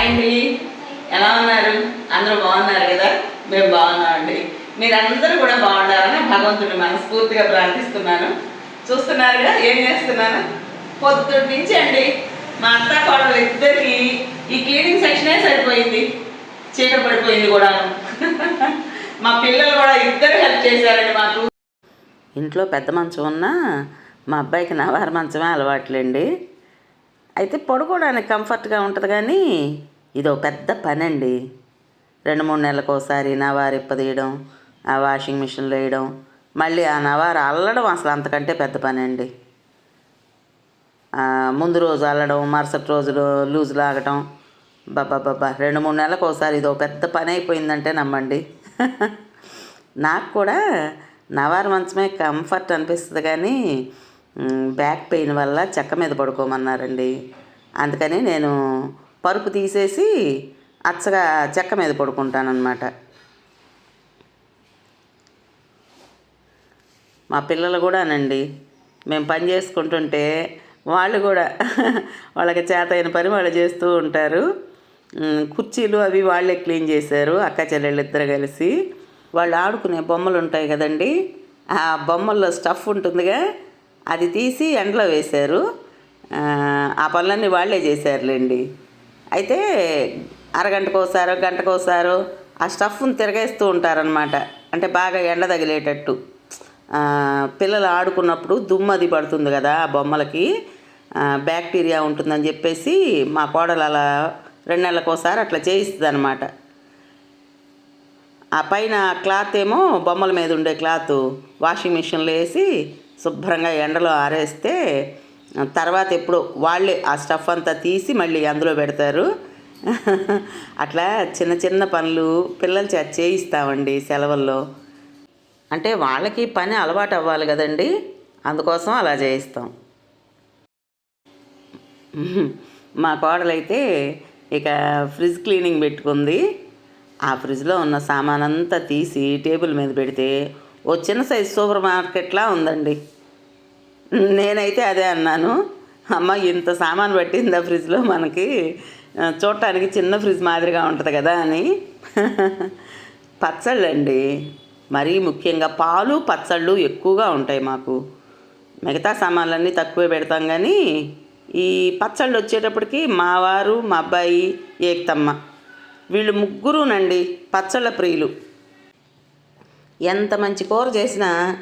Hi అండి ఎలా ఉన్నారు? అందరూ బాగున్నారు కదా? మేము బాగున్నామండి మీరందరూ కూడా బాగుండాలని భగవంతుడిని మనస్ఫూర్తిగా ప్రార్థిస్తున్నాను. చూస్తున్నారుగా ఏం చేస్తున్నాను పొద్దుటి నుంచి అండి మా అత్త కోడలు ఇద్దరికి ఈ క్లీనింగ్ సెక్షనే సరిపోయింది. చీకటి పడిపోయింది కూడా మా పిల్లలు కూడా ఇద్దరు హెల్ప్ చేశారండి మాకు. ఇంట్లో పెద్ద మంచం ఉన్నా మా అబ్బాయికి నవారు మంచమే అలవాట్లేండి. అయితే పడుకోవడానికి కంఫర్ట్గా ఉంటుంది కానీ ఇదో పెద్ద పని అండి రెండు మూడు నెలలకు ఒకసారి నవారు ఇప్పదీయడం ఆ వాషింగ్ మిషన్లో వేయడం మళ్ళీ ఆ నవారు అల్లడం అసలు అంతకంటే పెద్ద పని అండి ముందు రోజు అల్లడం మరుసటి రోజులు లూజ్ లాగటం బాబా రెండు మూడు నెలలకు ఒకసారి ఇదో పెద్ద పని అయిపోయిందంటే నమ్మండి. నాకు కూడా నవారు మంచమే కంఫర్ట్ అనిపిస్తుంది కానీ బ్యాక్ పెయిన్ వల్ల చెక్క మీద పడుకోమన్నారండి. అందుకని నేను పరుపు తీసేసి అచ్చగా చెక్క మీద పడుకుంటానన్నమాట. మా పిల్లలు కూడానండి మేము పని చేసుకుంటుంటే వాళ్ళు కూడా వాళ్ళకి చేత అయిన పని వాళ్ళు చేస్తూ ఉంటారు. కుర్చీలు అవి వాళ్ళే క్లీన్ చేశారు అక్క చెల్లెళ్ళు ఇద్దరు కలిసి. వాళ్ళు ఆడుకునే బొమ్మలు ఉంటాయి కదండి ఆ బొమ్మల్లో స్టఫ్ ఉంటుందిగా అది తీసి ఎండలో వేశారు. ఆ పనులన్నీ వాళ్ళే చేశారులేండి. అయితే అరగంటకు గంటకోసారో గంటకు ఒకసారో ఆ స్టఫ్ని తిరగేస్తూ ఉంటారనమాట అంటే బాగా ఎండ తగిలేటట్టు. పిల్లలు ఆడుకున్నప్పుడు దుమ్మది అది పడుతుంది కదా ఆ బొమ్మలకి. బ్యాక్టీరియా ఉంటుందని చెప్పేసి మా కోడలు అలా రెండు నెలలకోసారి అట్లా చేయిస్తుంది అనమాట ఆ పైన క్లాత్ ఏమో బొమ్మల మీద ఉండే క్లాత్. వాషింగ్ మిషన్లో వేసి శుభ్రంగా ఎండలో ఆరేస్తే తర్వాత ఎప్పుడో వాళ్ళే ఆ స్టఫ్ అంతా తీసి మళ్ళీ అందులో పెడతారు. అట్లా చిన్న చిన్న పనులు పిల్లలు చేయిస్తామండి సెలవుల్లో. అంటే వాళ్ళకి పని అలవాటు అవ్వాలి కదండి. అందుకోసం అలా చేయిస్తాం. మా కోడలైతే ఇక ఫ్రిడ్జ్ క్లీనింగ్ పెట్టుకుంది. ఆ ఫ్రిడ్జ్లో ఉన్న సామాన్ అంతా తీసి టేబుల్ మీద పెడితే ఓ చిన్న సైజ్ సూపర్ మార్కెట్లా ఉందండి. నేనైతే అదే అన్నాను. అమ్మ ఇంత సామాన్ పట్టిందా ఆ ఫ్రిడ్జ్లో మనకి? చూడటానికి చిన్న ఫ్రిడ్జ్ మాదిరిగా ఉంటుంది కదా అని. పచ్చళ్ళండి. మరీ ముఖ్యంగా పాలు పచ్చళ్ళు ఎక్కువగా ఉంటాయి మాకు. మిగతా సామాన్లన్నీ తక్కువే పెడతాం కానీ ఈ పచ్చళ్ళు వచ్చేటప్పటికి మా వారు మా అబ్బాయి ఏక్తమ్మ. వీళ్ళు ముగ్గురునండి పచ్చళ్ళ ప్రియులు. ఎంత మంచి కూర చేసినా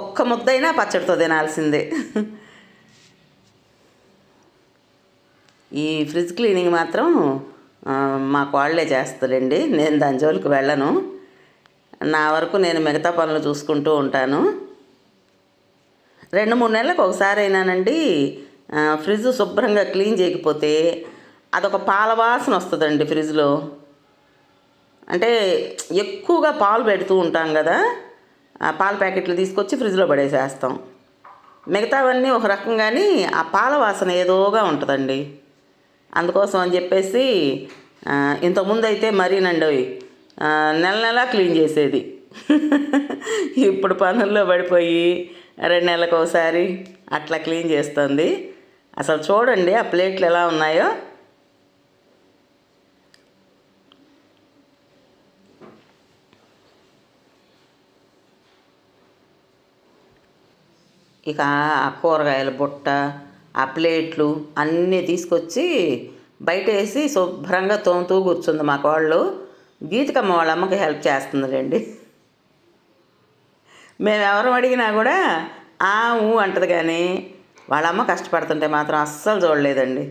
ఒక్క ముద్దైనా పచ్చడితో తినాల్సిందే. ఈ ఫ్రిడ్జ్ క్లీనింగ్ మాత్రం మా మాకు వాళ్ళే చేస్తారండి నేను దాని జోలికి వెళ్ళను. నా వరకు నేను మిగతా పనులు చూసుకుంటూ ఉంటాను. రెండు మూడు నెలలకు ఒకసారి అయినానండి ఫ్రిడ్జ్ శుభ్రంగా క్లీన్ చేయకపోతే అదొక పాల వాసన వస్తుందండి ఫ్రిడ్జ్లో. అంటే ఎక్కువగా పాలు పెడుతూ ఉంటాం కదా. పాల ప్యాకెట్లు తీసుకొచ్చి ఫ్రిడ్జ్లో పడేసేస్తాం. మిగతావన్నీ ఒక రకంగాని ఆ పాల వాసన ఏదోగా ఉంటుందండి. అందుకోసం అని చెప్పేసి ఇంతకుముందు అయితే మరీనండి నెల నెలా క్లీన్ చేసేది. ఇప్పుడు పనుల్లో పడిపోయి రెండు నెలలకు ఒకసారి అట్లా క్లీన్ చేస్తుంది. అసలు చూడండి ఆ ప్లేట్లు ఎలా ఉన్నాయో. ఇక ఆ కూరగాయల బుట్ట ఆ ప్లేట్లు అన్నీ తీసుకొచ్చి బయట వేసి శుభ్రంగా తోముతూ కూర్చుంది మా కోళ్ళు. గీతికమ్మ వాళ్ళ అమ్మకి హెల్ప్ చేస్తుందిలేండి. మేము ఎవరు అడిగినా కూడా ఆ ఊ అంటది కానీ వాళ్ళమ్మ కష్టపడుతుంటే మాత్రం అస్సలు చూడలేదండి.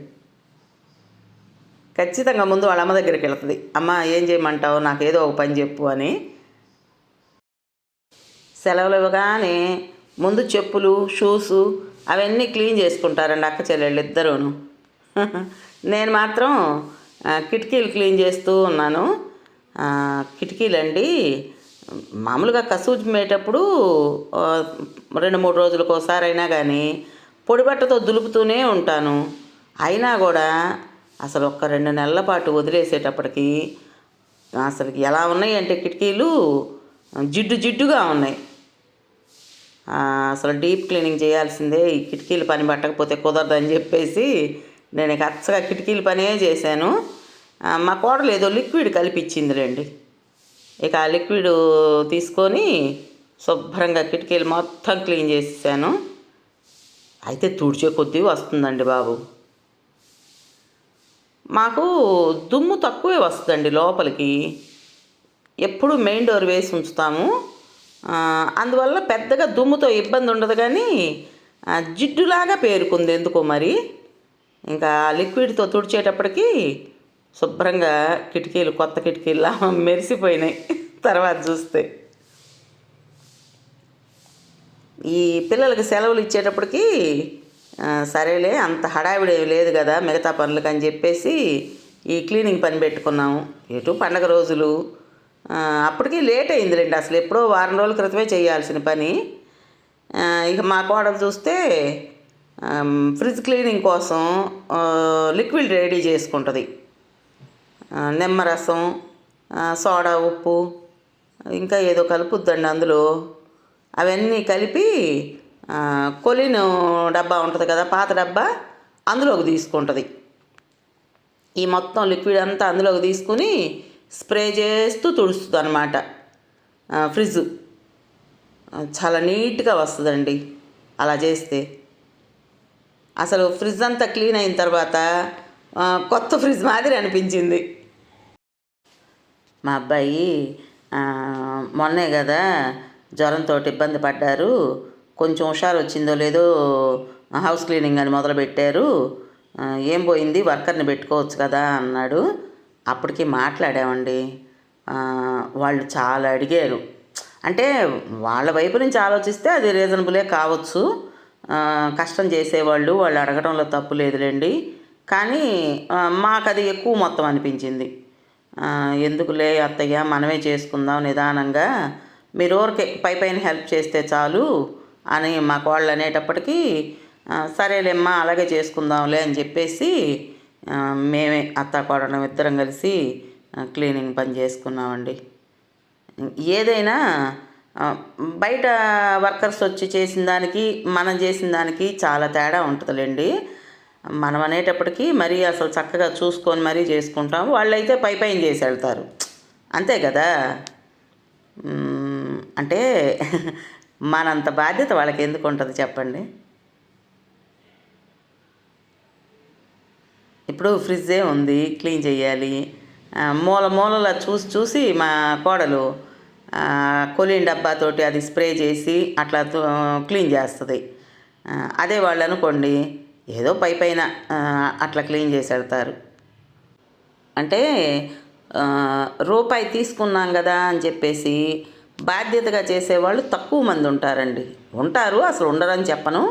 ఖచ్చితంగా ముందు వాళ్ళ అమ్మ దగ్గరికి వెళ్తుంది. అమ్మ ఏం చేయమంటావు? నాకు ఏదో ఒక పని చెప్పు అని. సెలవులు ఇవ్వగానే ముందు చెప్పులు షూస్ అవన్నీ క్లీన్ చేసుకుంటారండి అక్క చెల్లెళ్ళు ఇద్దరూను. నేను మాత్రం కిటికీలు క్లీన్ చేస్తూ ఉన్నాను. కిటికీలండి మామూలుగా కసూజిమేటప్పుడు రెండు మూడు రోజులకు ఒకసారి అయినా కానీ పొడి బట్టతో దులుపుతూనే ఉంటాను. అయినా కూడా అసలు ఒక్క రెండు నెలల పాటు వదిలేసేటప్పటికి అసలు ఎలా ఉన్నాయి అంటే కిటికీలు జిడ్డు జిడ్డుగా ఉన్నాయి. అసలు డీప్ క్లీనింగ్ చేయాల్సిందే ఈ కిటికీలు పని పట్టకపోతే కుదరదని చెప్పేసి నేను కచ్చగా అచ్చగా కిటికీల పనే చేశాను. మా కోడలు ఏదో లిక్విడ్ కలిపిచ్చిందిలేండి ఇక ఆ లిక్విడ్ తీసుకొని శుభ్రంగా కిటికీలు మొత్తం క్లీన్ చేసేసాను. అయితే తుడిచే కొద్దీ వస్తుందండి బాబు. మాకు దుమ్ము తక్కువే వస్తుందండి లోపలికి. ఎప్పుడు మెయిన్ డోర్ వేసి ఉంచుతాము. అందువల్ల పెద్దగా దుమ్ముతో ఇబ్బంది ఉండదు కానీ జిడ్డులాగా పేరుకుంది ఎందుకో మరి. ఇంకా లిక్విడ్తో తుడిచేటప్పటికి శుభ్రంగా కిటికీలు కొత్త కిటికీలా మెరిసిపోయినాయి తర్వాత చూస్తే. ఈ పిల్లలకి సెలవులు ఇచ్చేటప్పటికి సరేలే అంత హడావిడి లేదు కదా మిగతా పనులకు అని చెప్పేసి ఈ క్లీనింగ్ పని పెట్టుకున్నాము. ఎటు పండగ రోజులు అప్పటికి లేట్ అయింది రండి అసలు ఎప్పుడో వారం రోజుల క్రితమే చేయాల్సిన పని. ఇక మా కోడలు చూస్తే ఫ్రిడ్జ్ క్లీనింగ్ కోసం లిక్విడ్ రెడీ చేసుకుంటుంది. నిమ్మరసం సోడా ఉప్పు ఇంకా ఏదో కలుపుద్దండి అందులో. అవన్నీ కలిపి ఆ, కొలిన్ డబ్బా ఉంటుంది కదా పాత డబ్బా అందులోకి తీసుకుంటుంది. ఈ మొత్తం లిక్విడ్ అంతా అందులోకి తీసుకుని స్ప్రే చేస్తూ తుడుస్తుంది అనమాట ఫ్రిడ్జ్ చాలా నీట్గా వస్తుందండి అలా చేస్తే. అసలు ఫ్రిడ్జ్ అంతా క్లీన్ అయిన తర్వాత కొత్త ఫ్రిడ్జ్ మాదిరి అనిపించింది. మా అబ్బాయి మొన్నే కదా జ్వరంతో ఇబ్బంది పడ్డారు. కొంచెం హుషారు వచ్చిందో లేదో హౌస్ క్లీనింగ్ అని మొదలుపెట్టారు. ఏం పోయింది? వర్కర్ని పెట్టుకోవచ్చు కదా అన్నాడు. అప్పటికి మాట్లాడామండి. వాళ్ళు చాలా అడిగారు. అంటే వాళ్ళ వైపు నుంచి ఆలోచిస్తే అది రీజనబులే కావచ్చు. కష్టం చేసేవాళ్ళు వాళ్ళు అడగడంలో తప్పు లేదులేండి. కానీ మాకు అది ఎక్కువ మొత్తం అనిపించింది. ఎందుకులే అత్తయ్య మనమే చేసుకుందాం నిదానంగా. మీరు ఊరికే పై పైన హెల్ప్ చేస్తే చాలు అని మాకు వాళ్ళు అనేటప్పటికీ సరేలేమ్మా అలాగే చేసుకుందాంలే అని చెప్పేసి మేమే అత్త కోడలం ఇద్దరం కలిసి క్లీనింగ్ పని చేసుకున్నామండి. ఏదైనా బయట వర్కర్స్ వచ్చి చేసిన దానికి మనం చేసిన దానికి చాలా తేడా ఉంటుందిలేండి. మనం అనేటప్పటికీ మరీ అసలు చక్కగా చూసుకొని మరీ చేసుకుంటాం. వాళ్ళైతే పై పైన చేసి వెళ్తారు. అంతే కదా? అంటే మనంత బాధ్యత వాళ్ళకి ఎందుకు ఉంటుంది చెప్పండి? ఇప్పుడు ఫ్రిడ్జే ఉంది క్లీన్ చేయాలి. మూల మూలలా చూసి చూసి మా కోడలు ఆ, కొలిన్ డబ్బాతోటి అది స్ప్రే చేసి అట్లా క్లీన్ చేస్తుంది. అదే వాళ్ళు అనుకోండి ఏదో పై పైన అట్లా క్లీన్ చేసి వెళ్తారు అంటే రూపాయి తీసుకున్నాం కదా అని చెప్పేసి బాధ్యతగా చేసేవాళ్ళు తక్కువ మంది ఉంటారండి. ఉంటారు అసలు ఉండరని చెప్పను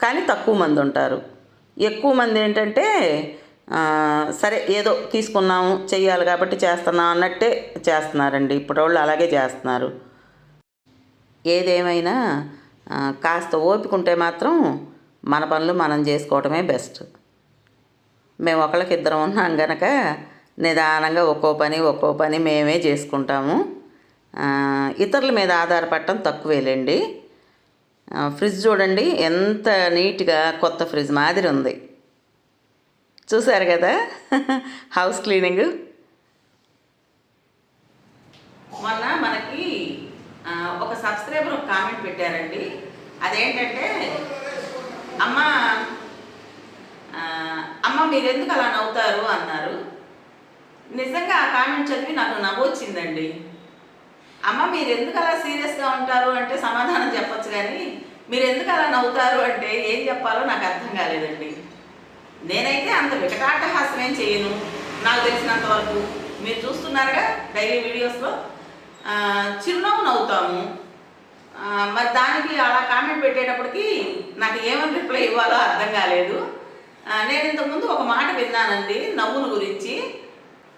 కానీ తక్కువ మంది ఉంటారు. ఎక్కువ మంది ఏంటంటే సరే ఏదో తీసుకున్నాము చెయ్యాలి కాబట్టి చేస్తున్నాం అన్నట్టే చేస్తున్నారండి. ఇప్పుడు వాళ్ళు అలాగే చేస్తున్నారు. ఏదేమైనా కాస్త ఓపిక ఉంటే మాత్రం మన పనులు మనం చేసుకోవటమే బెస్ట్. మేము ఒకళ్ళకి ఇద్దరం ఉన్నాం గనక నిదానంగా ఒక్కో పని ఒక్కో పని మేమే చేసుకుంటాము. ఇతరుల మీద ఆధారపడటం తక్కువేలేండి. ఫ్రిడ్జ్ చూడండి ఎంత నీట్గా కొత్త ఫ్రిడ్జ్ మాదిరి ఉంది. చూసారు కదా? House cleaning. మొన్న మనకి ఒక సబ్స్క్రైబర్ ఒక కామెంట్ పెట్టారండి. అదేంటంటే అమ్మ అమ్మ మీరెందుకు అలా నవ్వుతారు అన్నారు. నిజంగా ఆ కామెంట్ చదివి నాకు నవ్వు వచ్చిందండి అమ్మ మీరు ఎందుకు అలా సీరియస్గా ఉంటారు అంటే సమాధానం చెప్పొచ్చు కానీ మీరు ఎందుకు అలా నవ్వుతారు అంటే ఏం చెప్పాలో నాకు అర్థం కాలేదండి. నేనైతే అంత వికటాటహాసం ఏం చేయను. నాకు తెలిసినంత వరకు మీరు చూస్తున్నారుగా డైలీ వీడియోస్లో. చిరునవ్వు నవ్వుతాము. మరి దానికి అలా కామెంట్ పెట్టేటప్పటికి నాకు ఏమని రిప్లై ఇవ్వాలో అర్థం కాలేదు. నేను ఇంతకుముందు ఒక మాట విన్నానండి నవ్వును గురించి.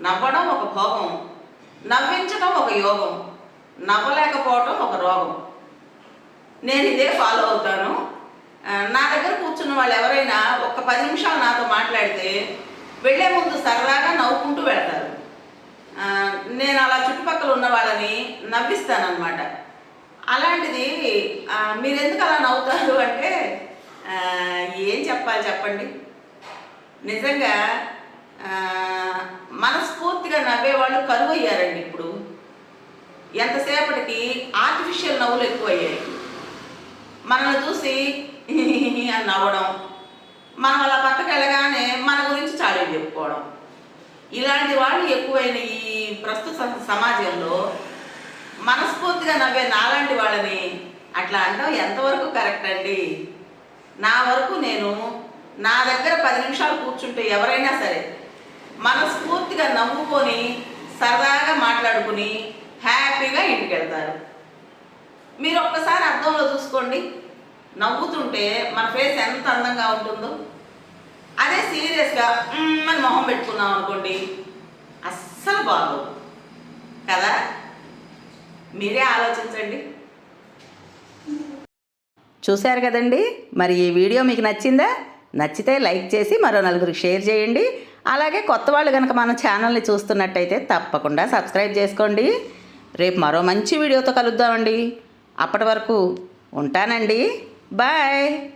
నవ్వడం ఒక భోగం నవ్వించడం ఒక యోగం నవ్వలేకపోవడం ఒక రోగం. నేను ఇదే ఫాలో అవుతాను. నా దగ్గర చూస్తున్న వాళ్ళు ఎవరైనా ఒక పది నిమిషాలు నాతో మాట్లాడితే వెళ్ళే ముందు సరదాగా నవ్వుకుంటూ వెళ్తారు. నేను అలా చుట్టుపక్కల ఉన్న వాళ్ళని నవ్విస్తానమాట అలాంటిది మీరు ఎందుకు అలా నవ్వుతారు అంటే ఏం చెప్పాలి చెప్పండి. నిజంగా ఆ, మనస్ఫూర్తిగా కరువు అయ్యారండి ఇప్పుడు. ఎంతసేపటికి ఆర్టిఫిషియల్ నవ్వులు ఎక్కువయ్యాయి. మనల్ని చూసి అని నవ్వడం. మనం అలా పక్కకి వెళ్ళగానే మన గురించి చాడీలు చెప్పుకోవడం. ఇలాంటి వాళ్ళు ఎక్కువైన ఈ ప్రస్తుత సమాజంలో మనస్ఫూర్తిగా నవ్వే నాలాంటి వాళ్ళని అట్లా అంటాం ఎంతవరకు కరెక్ట్ అండి? నా వరకు నేను నా దగ్గర పది నిమిషాలు కూర్చుంటే ఎవరైనా సరే మనస్ఫూర్తిగా నవ్వుకొని సరదాగా మాట్లాడుకుని హ్యాపీగా ఇంటికి వెళ్తారు. మీరు ఒక్కసారి అర్థంలో చూసుకోండి. నవ్వుతుంటే మన ఫేస్ ఎంత అందంగా ఉంటుందో? అదే సీరియస్గా అని మొహం పెట్టుకున్నాం అనుకోండి అస్సలు బాగోదు. కదా? మీరే ఆలోచించండి. చూశారు కదండి? మరి ఈ వీడియో మీకు నచ్చిందా? నచ్చితే లైక్ చేసి మరో నలుగురికి షేర్ చేయండి. అలాగే కొత్త వాళ్ళు కనుక మన ఛానల్ని చూస్తున్నట్టయితే తప్పకుండా సబ్స్క్రైబ్ చేసుకోండి. రేపు మరో మంచి వీడియోతో కలుద్దామండి. అప్పటి వరకు ఉంటానండి. Bye.